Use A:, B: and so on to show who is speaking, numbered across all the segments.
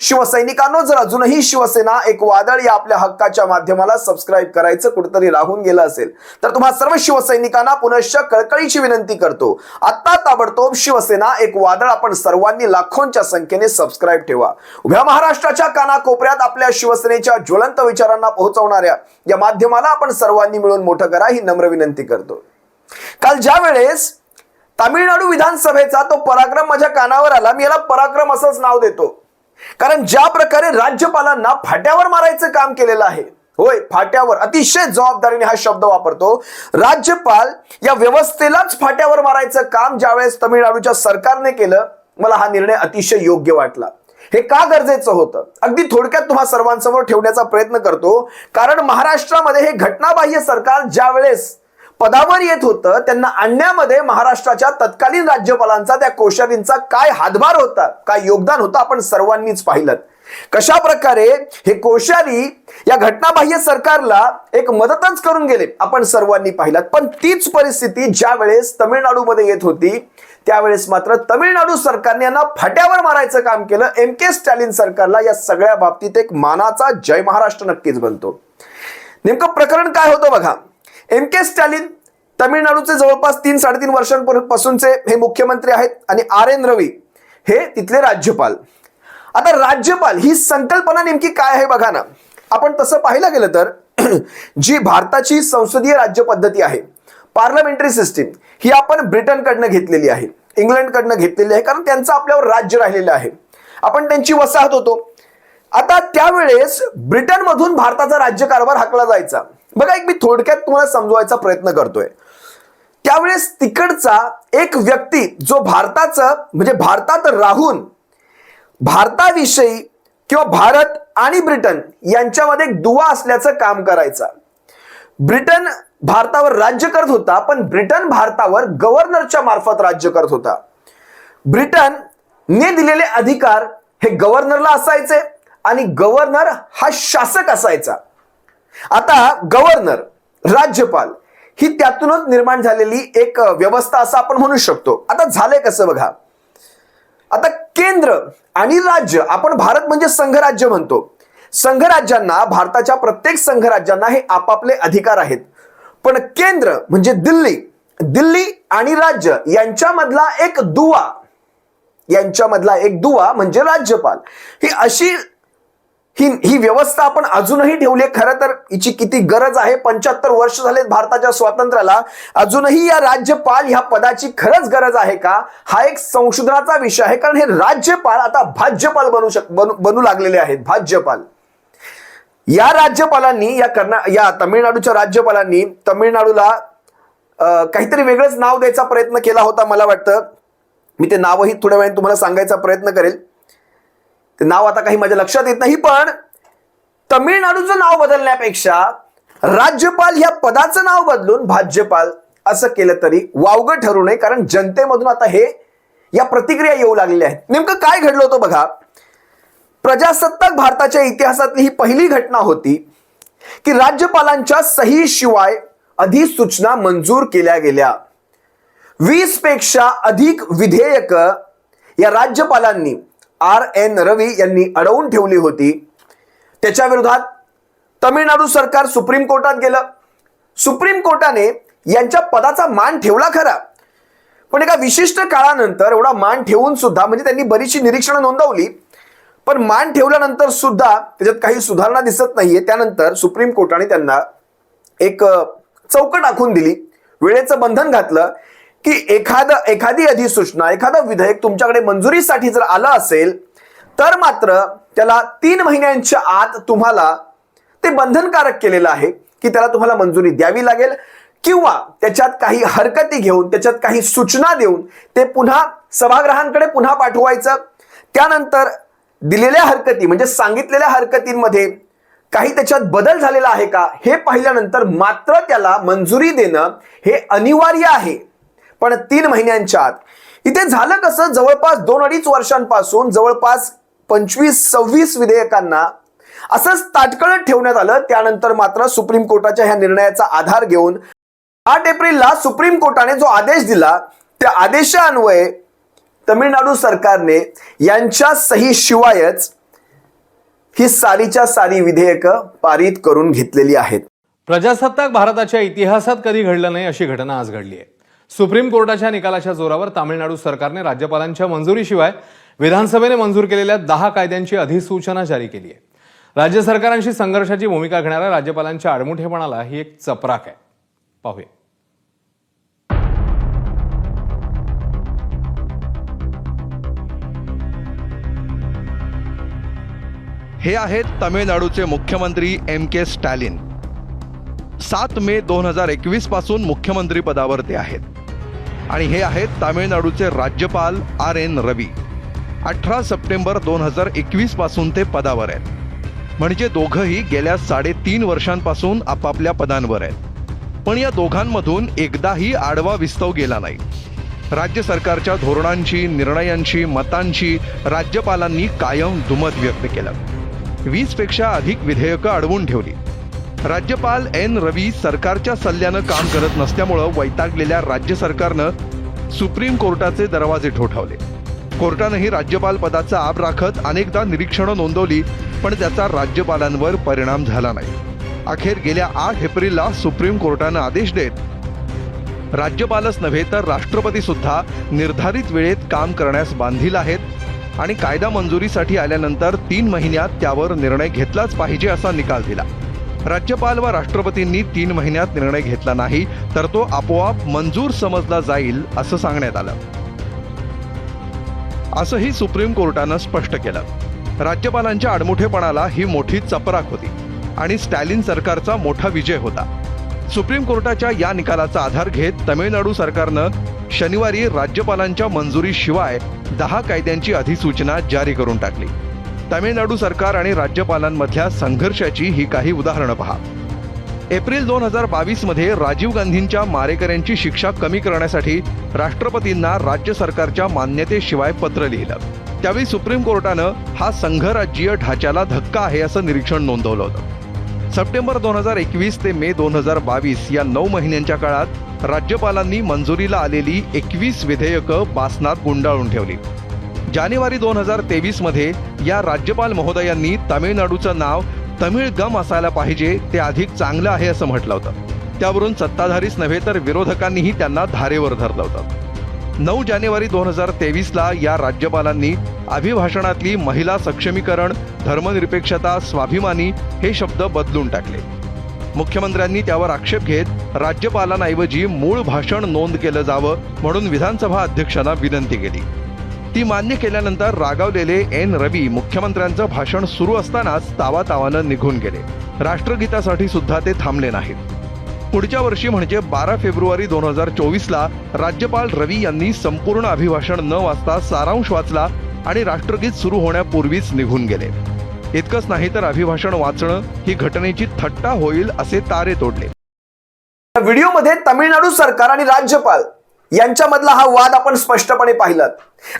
A: शिवसैनिकांनो जर अजूनही शिवसेना एक वादळ या आपल्या हक्काच्या माध्यमाला सबस्क्राईब करायचं कुठेतरी राहून गेलं असेल तर तुम्हा सर्व शिवसैनिकांना पुनश्च कळकळीची विनंती करतो. आता ताबडतोब शिवसेना एक वादळ आपण सर्वांनी लाखोंच्या संख्येने सबस्क्राईब ठेवा. उभ्या महाराष्ट्राच्या कानाकोपऱ्यात आपल्या शिवसेनेच्या ज्वलंत विचारांना पोहोचवणाऱ्या या माध्यमाला आपण सर्वांनी मिळून मोठं करा ही नम्र विनंती करतो. काल ज्या वेळेस तामिळनाडू विधानसभेचा तो पराक्रम माझ्या कानावर आला मी याला पराक्रम असंच नाव देतो. कारण ज्या प्रकारे राज्यपालांना फाट्यावर मारायचं काम केलेलं आहे होय फाट्यावर अतिशय जबाबदारीने हा शब्द वापरतो राज्यपाल या व्यवस्थेलाच फाट्यावर मारायचं काम ज्यावेळेस तमिळनाडूच्या सरकारने केलं मला हा निर्णय अतिशय योग्य वाटला. हे का गरजेचं होतं? अगदी थोडक्यात तुम्हा सर्वांसमोर ठेवण्याचा प्रयत्न करतो कारण महाराष्ट्रामध्ये हे घटनाबाह्य सरकार ज्या वेळेस पदावर येत होतं त्यांना आणण्यामध्ये महाराष्ट्राच्या तत्कालीन राज्यपालांचा त्या कोश्यारींचा काय हातभार होता काय योगदान होतं आपण सर्वांनीच पाहिलं. कशा प्रकारे हे कोश्यारी या घटनाबाह्य सरकारला एक मदतच करून गेले आपण सर्वांनी पाहिलात पण तीच परिस्थिती ज्या वेळेस तमिळनाडूमध्ये येत होती त्यावेळेस मात्र तमिळनाडू सरकारने यांना फाट्यावर मारायचं काम केलं. एम के स्टॅलिन सरकारला या सगळ्या बाबतीत एक मानाचा जय महाराष्ट्र नक्कीच बनतो. नेमकं प्रकरण काय होतं बघा. एम के स्टॅलिन तमिळनाडूचे जवळपास तीन साडेतीन वर्षांपासूनचे हे मुख्यमंत्री आहेत आणि आर एन रवी हे तिथले राज्यपाल. आता राज्यपाल ही संकल्पना नेमकी काय आहे बघा ना. आपण तसं पाहिलं गेलं तर जी भारताची संसदीय राज्य पद्धती आहे पार्लमेंटरी सिस्टीम ही आपण ब्रिटनकडनं घेतलेली आहे इंग्लंडकडनं घेतलेली आहे कारण त्यांचं आपल्यावर राज्य राहिलेलं आहे. आपण त्यांची वसाहत होतो. आता त्यावेळेस ब्रिटनमधून भारताचा राज्यकारभार हाकला जायचा. बघा एक मी थोडक्यात तुम्हाला समजवायचा प्रयत्न करतोय. त्यावेळेस तिकडचा एक व्यक्ती जो भारताचं म्हणजे भारतात राहून भारताविषयी किंवा भारत आणि ब्रिटन यांच्यामध्ये एक दुवा असल्याचं काम करायचा. ब्रिटन भारतावर राज्य करत होता पण ब्रिटन भारतावर गव्हर्नरच्या मार्फत राज्य करत होता. ब्रिटन ने दिलेले अधिकार हे गव्हर्नरला असायचे आणि गव्हर्नर हा शासक असायचा. आता गव्हर्नर राज्यपाल ही त्यातूनच निर्माण झालेली एक व्यवस्था असं आपण म्हणू शकतो. आता झालंय कसं बघा? आता केंद्र आणि राज्य आपण भारत म्हणजे संघराज्य म्हणतो. संघराज्यांना भारताच्या प्रत्येक संघराज्यांना हे आपापले अधिकार आहेत. पण केंद्र म्हणजे दिल्ली. दिल्ली आणि राज्य यांच्यामधला एक दुवा यांच्यामधला एक दुवा म्हणजे राज्यपाल. ही अशी ही ही व्यवस्था आपण अजूनही ठेवली आहे. खरं तर हिची किती गरज आहे. पंच्याहत्तर वर्ष झालेत भारताच्या स्वातंत्र्याला. अजूनही या राज्यपाल ह्या पदाची खरंच गरज आहे का? हा एक संशोधनाचा विषय आहे. कारण हे राज्यपाल आता भाज्यपाल बनू शक बनू बनू लागलेले आहेत. भाज्यपाल. या राज्यपालांनी या कर्ना या तमिळनाडूच्या राज्यपालांनी तमिळनाडूला काहीतरी वेगळंच नाव द्यायचा प्रयत्न केला होता मला वाटतं. मी ते नावही थोड्या वेळाने तुम्हाला सांगायचा प्रयत्न करेल. ते नाव आता काही माझ्या लक्षात येत नाही पण तमिळनाडूचं नाव बदलण्यापेक्षा राज्यपाल ह्या पदाचं नाव बदलून भाज्यपाल असं केलं तरी वावगं ठरू नये कारण जनतेमधून आता हे या प्रतिक्रिया येऊ लागलेल्या आहेत. नेमकं काय घडलं होतं बघा? प्रजासत्ताक भारताच्या इतिहासातली ही पहिली घटना होती की राज्यपालांच्या सही शिवाय अधिसूचना मंजूर केल्या गेल्या. वीसपेक्षा अधिक विधेयक या राज्यपालांनी आर एन रवी यांनी अडवून ठेवली होती. त्याच्या विरोधात तमिळनाडू सरकार सुप्रीम कोर्टात गेलं. सुप्रीम कोर्टाने यांच्या पदाचा मान ठेवला खरा. पण एका विशिष्ट काळानंतर एवढा मान ठेवून सुद्धा म्हणजे त्यांनी बरीचशी निरीक्षणं नोंदवली. पण मान ठेवल्यानंतर सुद्धा त्याच्यात काही सुधारणा दिसत नाहीये. त्यानंतर सुप्रीम कोर्टाने त्यांना एक चौकट आखून दिली. वेळेचं बंधन घातलं. की एखादं एखादी अधिसूचना एखादं विधेयक तुमच्याकडे मंजुरीसाठी जर आलं असेल तर मात्र त्याला तीन महिन्यांच्या आत तुम्हाला ते बंधनकारक केलेलं आहे की त्याला तुम्हाला मंजुरी द्यावी लागेल किंवा त्याच्यात काही हरकती घेऊन त्याच्यात काही सूचना देऊन ते पुन्हा सभागृहांकडे पुन्हा पाठवायचं. त्यानंतर दिलेल्या हरकती म्हणजे सांगितलेल्या हरकतींमध्ये काही त्याच्यात बदल झालेला आहे का हे पाहिल्यानंतर मात्र त्याला मंजुरी देणं हे अनिवार्य आहे. पण तीन महिन्यांच्या आत इथे झालं कसं? जवळपास दोन अडीच वर्षांपासून जवळपास पंचवीस सव्वीस विधेयकांना असंच ताटकळत ठेवण्यात आलं. त्यानंतर मात्र सुप्रीम कोर्टाच्या ह्या निर्णयाचा आधार घेऊन आठ एप्रिलला सुप्रीम कोर्टाने जो आदेश दिला त्या आदेशान्वये तमिळनाडू सरकारने यांच्या सही शिवायच ही सारीच्या सारी विधेयक पारित करून घेतलेली आहेत.
B: प्रजासत्ताक भारताच्या इतिहासात कधी घडलं नाही अशी घटना आज घडली आहे. सुप्रीम कोर्टाच्या निकालाच्या जोरावर तामिळनाडू सरकारने राज्यपालांच्या मंजुरीशिवाय विधानसभेने मंजूर केलेल्या दहा कायद्यांची अधिसूचना जारी केली आहे राज्य सरकारांशी संघर्षाची भूमिका घेणाऱ्या राज्यपालांच्या आडमुठेपणाला ही एक चपराक आहे. पाहूया.
C: हे आहेत तमिळनाडूचे मुख्यमंत्री एम के स्टॅलिन. सात मे दोन हजार एकवीसपासून मुख्यमंत्री पदावर ते आहेत. आणि हे आहेत तामिळनाडूचे राज्यपाल आर एन रवी. अठरा सप्टेंबर दोन हजार एकवीसपासून ते पदावर आहेत. म्हणजे दोघंही गेल्या साडेतीन वर्षांपासून आपापल्या पदांवर आहेत. पण या दोघांमधून एकदाही आडवा विस्तव गेला नाही. राज्य सरकारच्या धोरणांची निर्णयांची मतांची राज्यपालांनी कायम दुमत व्यक्त केलं. वीसपेक्षा अधिक विधेयकं अडवून ठेवली. राज्यपाल एन रवी सरकारच्या सल्ल्यानं काम करत नसल्यामुळं वैतागलेल्या राज्य सरकारनं सुप्रीम कोर्टाचे दरवाजे ठोठावले. कोर्टानंही राज्यपाल पदाचा आब राखत अनेकदा निरीक्षणं नोंदवली पण त्याचा राज्यपालांवर परिणाम झाला नाही. अखेर गेल्या आठ एप्रिलला सुप्रीम कोर्टानं आदेश देत राज्यपालच नव्हे तर राष्ट्रपती सुद्धा निर्धारित वेळेत काम करण्यास बांधील आहेत आणि कायदा मंजुरीसाठी आल्यानंतर तीन महिन्यात त्यावर निर्णय घेतलाच पाहिजे असा निकाल दिला. राज्यपाल व राष्ट्रपतींनी तीन महिन्यात निर्णय घेतला नाही तर तो आपोआप मंजूर समजला जाईल असं सांगण्यात आलं. असंही सुप्रीम कोर्टानं स्पष्ट केलं. राज्यपालांच्या आडमुठेपणाला ही मोठी चपराक होती आणि स्टॅलिन सरकारचा मोठा विजय होता. सुप्रीम कोर्टाच्या या निकालाचा आधार घेत तमिळनाडू सरकारनं शनिवारी राज्यपालांच्या मंजुरीशिवाय दहा कायद्यांची अधिसूचना जारी करून टाकली. तमिळनाडू सरकार आणि राज्यपालांमधल्या संघर्षाची ही काही उदाहरणं पहा. एप्रिल दोन हजार बावीसमध्ये राजीव गांधींच्या मारेकऱ्यांची शिक्षा कमी करण्यासाठी राष्ट्रपतींना राज्य सरकारच्या मान्यतेशिवाय पत्र लिहिलं. त्यावेळी सुप्रीम कोर्टानं हा संघराज्यीय ढाच्याला धक्का आहे असं निरीक्षण नोंदवलं होतं. सप्टेंबर दोन हजार एकवीस ते मे दोन हजार बावीस या नऊ महिन्यांच्या काळात राज्यपालांनी मंजुरीला आलेली एकवीस विधेयकं बासनात गुंडाळून ठेवली. जानेवारी दोन हजार तेवीसमध्ये या राज्यपाल महोदयांनी तामिळनाडूचं नाव तमिळ गम असायला पाहिजे ते अधिक चांगलं आहे असं म्हटलं होतं. त्यावरून सत्ताधारीच नव्हे तर विरोधकांनीही त्यांना धारेवर धरलं होतं. नऊ जानेवारी दोन हजार तेवीसला या राज्यपालांनी अभिभाषणातली महिला सक्षमीकरण धर्मनिरपेक्षता स्वाभिमानी हे शब्द बदलून टाकले. मुख्यमंत्र्यांनी त्यावर आक्षेप घेत राज्यपालांऐवजी मूळ भाषण नोंद केलं जावं म्हणून विधानसभा अध्यक्षांना विनंती केली. ती मान्य केल्यानंतर रागावलेले एन रवी मुख्यमंत्र्यांचं भाषण सुरू असतानाच तावातावानं निघून गेले. राष्ट्रगीतासाठी सुद्धा ते थांबले नाहीत. पुढच्या वर्षी म्हणजे बारा फेब्रुवारी दोन हजार चोवीसला राज्यपाल रवी यांनी संपूर्ण अभिभाषण न वाचता सारांश वाचला आणि राष्ट्रगीत सुरू होण्यापूर्वीच निघून गेले. इतकंच नाही तर अभिभाषण वाचणं ही घटनेची थट्टा होईल असे तारे तोडले.
A: व्हिडिओमध्ये तमिळनाडू सरकार आणि राज्यपाल यांच्यामधला हा वाद आपण स्पष्टपणे पाहिलात.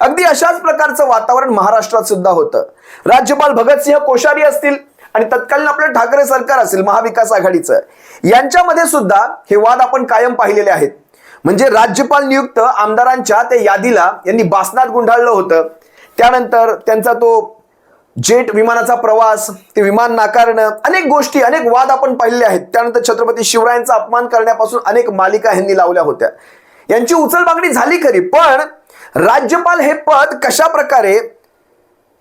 A: अगदी अशाच प्रकारचं वातावरण महाराष्ट्रात सुद्धा होतं. राज्यपाल भगतसिंह कोश्यारी असतील आणि तत्कालीन आपलं ठाकरे सरकार असेल महाविकास आघाडीचं. यांच्यामध्ये सुद्धा हे वाद आपण कायम पाहिलेले आहेत. म्हणजे राज्यपाल नियुक्त आमदारांच्या त्या यादीला यांनी बासनात गुंडाळलं होतं. त्यानंतर त्यांचा तो जेट विमानाचा प्रवास ते विमान नाकारणं अनेक गोष्टी अनेक वाद आपण पाहिले आहेत. त्यानंतर छत्रपती शिवरायांचा अपमान करण्यापासून अनेक मालिका यांनी लावल्या होत्या. यांची उचलबांगडी झाली खरी पण राज्यपाल हे पद कशा प्रकारे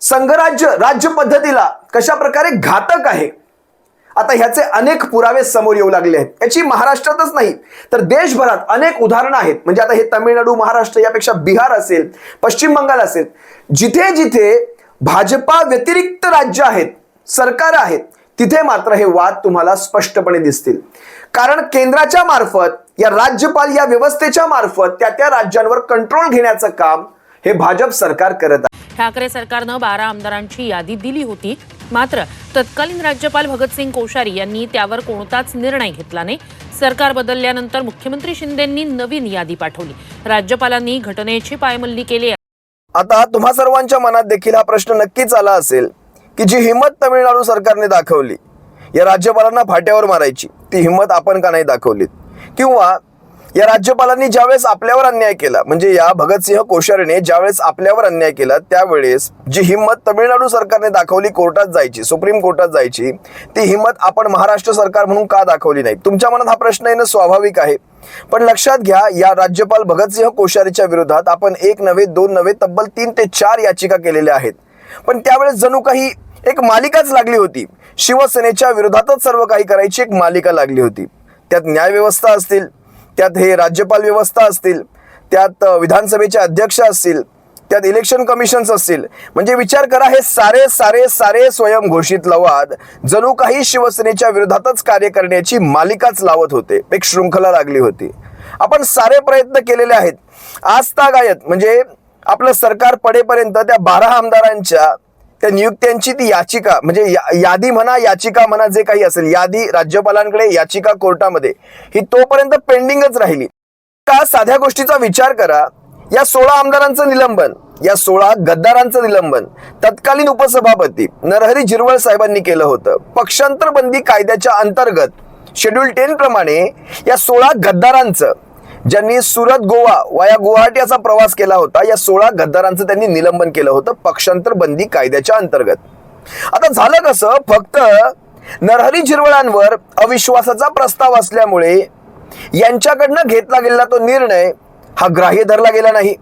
A: संघराज्य राज्य पद्धतीला कशा प्रकारे घातक आहे? आता ह्याचे अनेक पुरावे समोर येऊ लागले आहेत. याची महाराष्ट्रातच नाही तर देशभरात अनेक उदाहरणं आहेत. म्हणजे आता हे तमिळनाडू महाराष्ट्र यापेक्षा बिहार असेल पश्चिम बंगाल असेल जिथे जिथे भाजपा व्यतिरिक्त राज्य आहेत सरकार आहेत तिथे मात्र हे वाद तुम्हाला स्पष्टपणे दिसतील. कारण केंद्राच्या मार्फत या राज्यपाल या व्यवस्थेच्या मार्फत त्या त्या राज्यांवर कंट्रोल घेण्याचं काम हे भाजप सरकार करत आहे.
D: ठाकरे सरकारनं बारा आमदारांची यादी दिली होती. मात्र तत्कालीन राज्यपाल भगतसिंग कोश्यारी यांनी त्यावर कोणताच निर्णय घेतला नाही. सरकार बदलल्यानंतर मुख्यमंत्री शिंदेंनी नवीन यादी पाठवली. राज्यपालांनी घटनेची पायमल्ली केली
A: आता तुम्हा सर्वांच्या मनात देखील हा प्रश्न नक्कीच आला असेल की जी हिंमत तमिळनाडू सरकारने दाखवली या राज्यपालांना फाट्यावर मारायची ती हिंमत आपण का नाही दाखवलीत? किंवा या राज्यपालांनी ज्यावेळेस आपल्यावर अन्याय केला म्हणजे या भगतसिंह कोश्यारीने ज्यावेळेस आपल्यावर अन्याय केला त्यावेळेस जी हिंमत तमिळनाडू सरकारने दाखवली कोर्टात जायची सुप्रीम कोर्टात जायची ती हिंमत आपण महाराष्ट्र सरकार म्हणून का दाखवली नाही? तुमच्या मनात हा प्रश्न येणं स्वाभाविक आहे. पण लक्षात घ्या या राज्यपाल भगतसिंह कोश्यारीच्या विरोधात आपण एक नव्हे दोन नव्हे तब्बल तीन ते चार याचिका केलेल्या आहेत. पण त्यावेळेस जणू काही एक मालिकाच लागली होती. शिवसेनेच्या विरोधातच सर्व काही करायची एक मालिका लागली होती. त्यात न्यायव्यवस्था असतील त्यात हे राज्यपाल व्यवस्था असतील त्यात विधानसभेचे अध्यक्ष असतील त्यात इलेक्शन कमिशन्स असतील. म्हणजे विचार करा हे सारे सारे सारे स्वयंघोषित लवाद जणू काही शिवसेनेच्या विरोधातच कार्य करण्याची मालिकाच लावत होते. एक शृंखला लागली होती. आपण सारे प्रयत्न केलेले आहेत. आज तागायत म्हणजे आपलं सरकार पडेपर्यंत त्या बारा आमदारांच्या त्या नियुक्त्यांची ती याचिका म्हणजे या- यादी म्हणा याचिका म्हणा जे काही असेल यादी राज्यपालांकडे याचिका कोर्टामध्ये ही तोपर्यंत पेंडिंगच राहिली. का साध्या गोष्टीचा विचार करा या सोळा आमदारांचं निलंबन या सोळा गद्दारांचं निलंबन तत्कालीन उपसभापती नरहरी जिरवळ साहेबांनी केलं होतं. पक्षांतर बंदी कायद्याच्या अंतर्गत शेड्यूल टेन प्रमाणे या सोळा गद्दारांचं ज्यांनी सुरत गोवा वाया गुवाहाटी असा प्रवास केला होता या सोळा गद्दारांचं त्यांनी निलंबन केलं होतं पक्षांतर बंदी कायद्याच्या अंतर्गत. आता झालं कसं? फक्त नरहरी झिरवळांवर अविश्वासाचा प्रस्ताव असल्यामुळे यांच्याकडनं घेतला गेलेला तो निर्णय हा ग्राह्य धरला गेला नाही.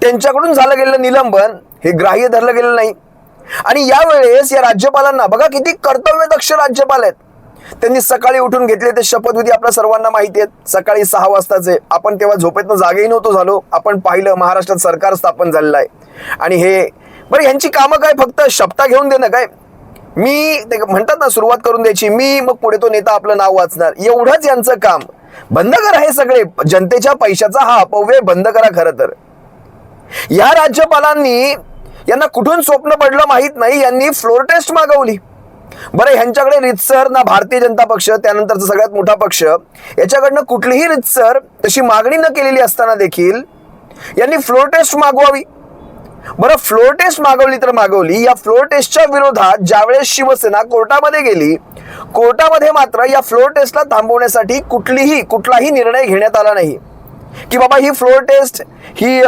A: त्यांच्याकडून झालं गेलेलं निलंबन हे ग्राह्य धरलं गेलं नाही. आणि यावेळेस या राज्यपालांना बघा किती कर्तव्यदक्ष राज्यपाल आहेत. त्यांनी सकाळी उठून घेतले ते शपथविधी आपल्या सर्वांना माहिती आहेत. सकाळी सहा वाजताचे. आपण तेव्हा झोपेतनं जागेही नव्हतो झालो. आपण पाहिलं महाराष्ट्रात सरकार स्थापन झालेलं आहे. आणि हे बरं यांची कामं काय? फक्त शपथा घेऊन देणं काय? मी ते म्हणतात ना सुरुवात करून द्यायची. मी मग पुढे तो नेता आपलं नाव वाचणार. एवढंच यांचं काम. बंद करा हे सगळे. जनतेच्या पैशाचा हा अपव्यय बंद करा खरं तर. या राज्यपालांनी यांना कुठून स्वप्न पडलं माहीत नाही. यांनी फ्लोर टेस्ट मागवली. बरं ह्यांच्याकडे रितसर ना भारतीय जनता पक्ष त्यानंतरचा सगळ्यात मोठा पक्ष याच्याकडनं कुठलीही रितसर तशी मागणी न केलेली असताना देखील यांनी फ्लोर टेस्ट मागवावी. बरं फ्लोर टेस्ट मागवली तर मागवली. या फ्लोर टेस्टच्या विरोधात ज्यावेळेस शिवसेना कोर्टामध्ये गेली कोर्टामध्ये मात्र या फ्लोर टेस्टला थांबवण्यासाठी कुठलीही कुठलाही निर्णय घेण्यात आला नाही. की बाबा ही फ्लोर टेस्ट ही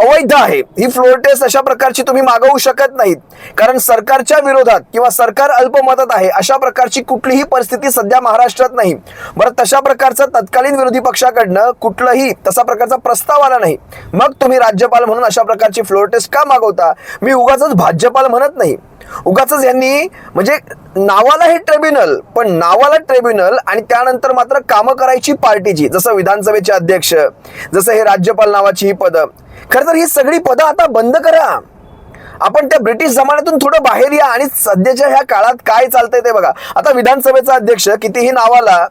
A: अवैध आहे. ही फ्लोर टेस्ट अशा प्रकारची तुम्ही मागवू शकत नाहीत. कारण सरकारच्या विरोधात किंवा सरकार अल्पमतात आहे अशा प्रकारची कुठलीही परिस्थिती सध्या महाराष्ट्रात नाही. बरं तशा प्रकारचा तत्कालीन विरोधी पक्षाकडनं कुठलंही तसा प्रकारचा प्रस्ताव आला नाही. मग तुम्ही राज्यपाल म्हणून अशा प्रकारची फ्लोर टेस्ट का मागवता? मी उगाच भाजपाल म्हणत नाही. उगाच यांनी म्हणजे नावाला हे ट्रिब्युनल पण नावाला ट्रिब्युनल आणि त्यानंतर मात्र कामं करायची पार्टीची जसं विधानसभेचे अध्यक्ष जसं हे राज्यपाल नावाची ही पदं. खरं तर ही सगळी पदं आता बंद करा. आपण त्या ब्रिटिश जमान्यातून थोडं बाहेर या आणि सध्याच्या ह्या काळात काय चालतंय ते बघा. आता विधानसभेचा अध्यक्ष कितीही नावाला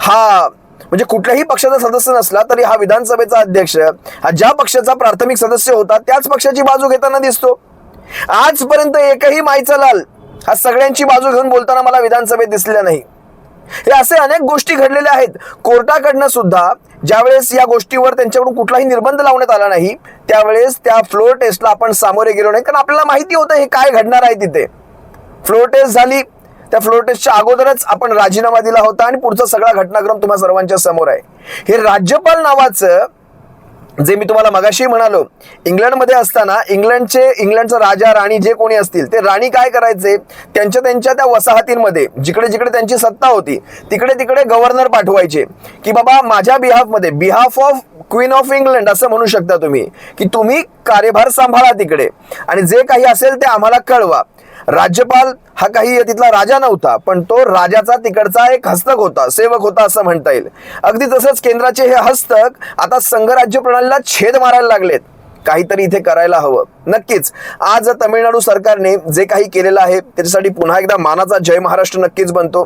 A: हा म्हणजे कुठल्याही पक्षाचा सदस्य नसला तरी हा विधानसभेचा अध्यक्ष हा ज्या पक्षाचा प्राथमिक सदस्य होता त्याच पक्षाची बाजू घेताना दिसतो. आजपर्यंत एकही माईचा लाल हा सगळ्यांची बाजू घेऊन बोलताना मला विधानसभेत दिसलेला नाही. हे असे अनेक गोष्टी घडलेल्या आहेत. कोर्टाकडनं सुद्धा ज्यावेळेस या गोष्टीवर त्यांच्याकडून कुठलाही निर्बंध लावण्यात आला नाही त्यावेळेस त्या फ्लोर टेस्टला आपण सामोरे गेलो नाही. कारण आपल्याला माहिती होतं हे काय घडणार आहे तिथे. फ्लोर टेस्ट झाली. त्या फ्लोर टेस्टच्या अगोदरच आपण राजीनामा दिला होता आणि पुढचा सगळा घटनाक्रम तुम्हा सर्वांच्या समोर आहे. हे राज्यपाल नावाचं जे मी तुम्हाला मगाशी म्हणालो इंग्लंडमध्ये असताना इंग्लंडचे इंग्लंडचा राजा राणी जे कोणी असतील ते राणी काय करायचे? त्यांच्या त्यांच्या त्या वसाहतींमध्ये जिकडे जिकडे त्यांची सत्ता होती तिकडे तिकडे गव्हर्नर पाठवायचे. की बाबा माझ्या बिहाफमध्ये behalf of queen of England असं म्हणू शकता तुम्ही की तुम्ही कार्यभार सांभाळा तिकडे. आणि जे काही असेल ते आम्हाला कळवा. राज्यपाल हा काही तिथला राजा नव्हता पण तो राजाचा तिकडचा एक हस्तक होता सेवक होता असं म्हणता येईल. अगदी तसंच केंद्राचे हे हस्तक आता संघराज्य प्रणालीला छेद मारायला लागलेत. काहीतरी इथे करायला हवं. नक्कीच आज तमिळनाडू सरकारने जे काही केलेलं आहे त्याच्यासाठी पुन्हा एकदा मानाचा जय महाराष्ट्र नक्कीच बनतो.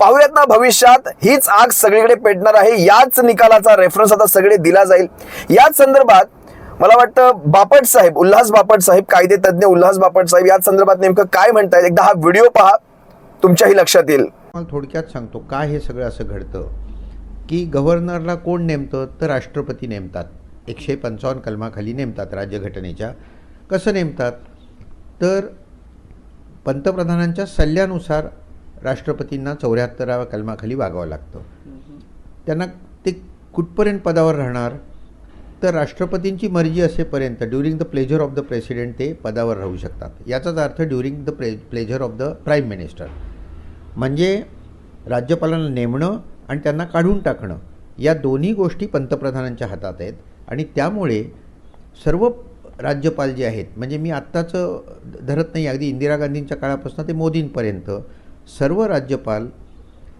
A: पाहूयात ना भविष्यात हीच आग सगळीकडे पेटणार आहे याच निकालाचा रेफरन्स आता सगळे दिला जाईल. याच संदर्भात मला वाटतं बापट साहेब उल्हास बापट साहेब कायदे तज्ज्ञ उल्हास बापट साहेब याच संदर्भात नेमकं काय म्हणतायत? एकदा हा व्हिडिओ पहा तुमच्याही लक्षात येईल.
E: मला थोडक्यात सांगतो काय हे सगळं असं घडतं. की गव्हर्नरला कोण नेमतं? तर राष्ट्रपती नेमतात. एकशे पंचावन्न कलमाखाली नेमतात राज्यघटनेच्या. कसं नेमतात? तर पंतप्रधानांच्या सल्ल्यानुसार राष्ट्रपतींना चौऱ्याहत्तराव्या कलमाखाली वागावं लागतं. त्यांना ते कुठपर्यंत पदावर राहणार? तर राष्ट्रपतींची मर्जी असेपर्यंत during the pleasure of the president ते पदावर राहू शकतात. याचाच अर्थ during the play pleasure of the prime minister म्हणजे राज्यपालांना नेमणं आणि त्यांना काढून टाकणं या दोन्ही गोष्टी पंतप्रधानांच्या हातात आहेत. आणि त्यामुळे सर्व राज्यपाल जे आहेत म्हणजे मी आत्ताचं धरत नाही अगदी इंदिरा गांधींच्या काळापासून ते मोदींपर्यंत सर्व राज्यपाल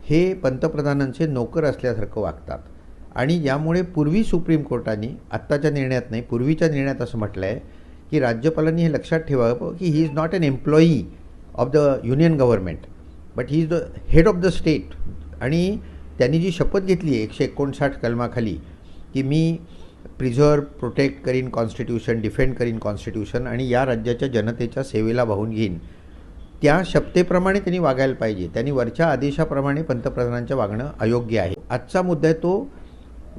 E: हे पंतप्रधानांचे नोकर असल्यासारखं वागतात. आणि यामुळे पूर्वी सुप्रीम कोर्टाने आत्ताच्या निर्णयात नाही पूर्वीच्या निर्णयात असं म्हटलं आहे की राज्यपालांनी हे लक्षात ठेवावं की he is not an employee of the union government but he is the head of the state आणि त्यांनी जी शपथ घेतली आहे एकशे एकोणसाठ कलमाखाली की मी प्रिझर्व प्रोटेक्ट करीन कॉन्स्टिट्यूशन डिफेंड करीन कॉन्स्टिट्यूशन आणि या राज्याच्या जनतेच्या सेवेला वाहून घेईन त्या शपथेप्रमाणे त्यांनी वागायला पाहिजे. त्यांनी वरच्या आदेशाप्रमाणे पंतप्रधानांच्या वागणं अयोग्य आहे. आजचा मुद्दा आहे तो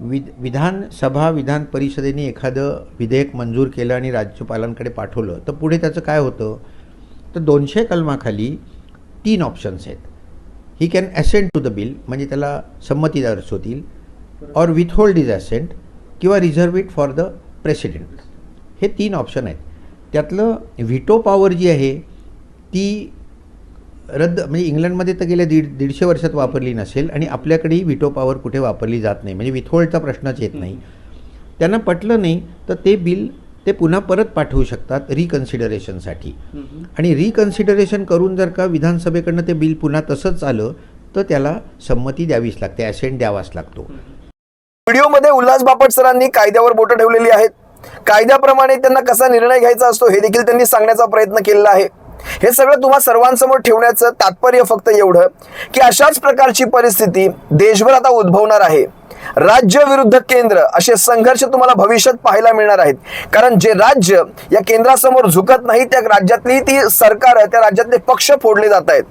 E: विध विधानसभा विधान परिषदेने एखादं विधेयक मंजूर केलं आणि राज्यपालांकडे पाठवलं तर पुढे त्याचं काय होतं? तर दोनशे कलमाखाली तीन ऑप्शन्स आहेत. He can assent to the bill म्हणजे त्याला संमती दर्शवतील ऑर विथहोल्ड इज ॲसेंट किंवा reserve it for the president हे तीन ऑप्शन आहेत. त्यातलं व्हिटो पॉवर जी आहे ती रद्द म्हणजे इंग्लंडमध्ये तर गेल्या दीड दीडशे वर्षात वापरली नसेल आणि आपल्याकडेही व्हिटो पॉवर कुठे वापरली जात नाही म्हणजे विथहोल्डचा प्रश्नच येत नाही. त्यांना पटलं नाही तर ते बिल ते पुन्हा परत पाठवू शकतात रिकन्सिडरेशनसाठी आणि रिकन्सिडरेशन करून जर का विधानसभेकडनं ते बिल पुन्हा तसंच आलं तर त्याला संमती द्यावीच लागते ॲसेंट द्यावाच लागतो.
A: व्हिडिओमध्ये उल्हास बापट सरांनी कायद्यावर बोटं ठेवलेली आहेत. कायद्याप्रमाणे त्यांना कसा निर्णय घ्यायचा असतो हे देखील त्यांनी सांगण्याचा प्रयत्न केलेला आहे. हे सगळं तुम्हा सर्वांसमोर ठेवण्याचं तात्पर्य फक्त एवढं की अशाच प्रकारची परिस्थिती देशभर आता उद्भवणार आहे. राज्य विरुद्ध केंद्र असे संघर्ष तुम्हाला भविष्यात पाहायला मिळणार आहेत. कारण जे राज्य या केंद्रासमोर झुकत नाही त्या राज्यातली ती सरकार त्या राज्यातले पक्ष फोडले जात आहेत.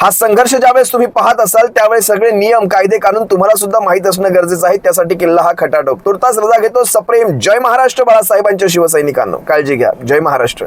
A: हा संघर्ष ज्यावेळेस तुम्ही पाहत असाल त्यावेळेस सगळे नियम कायदे कानून तुम्हाला सुद्धा माहीत असणं गरजेचं आहे. त्यासाठी किल्ला हा खटाटोप तुर्तास रजा घेतो. सप्रेम. जय महाराष्ट्र बाळासाहेबांच्या शिवसैनिकांनो. काळजी घ्या. जय महाराष्ट्र.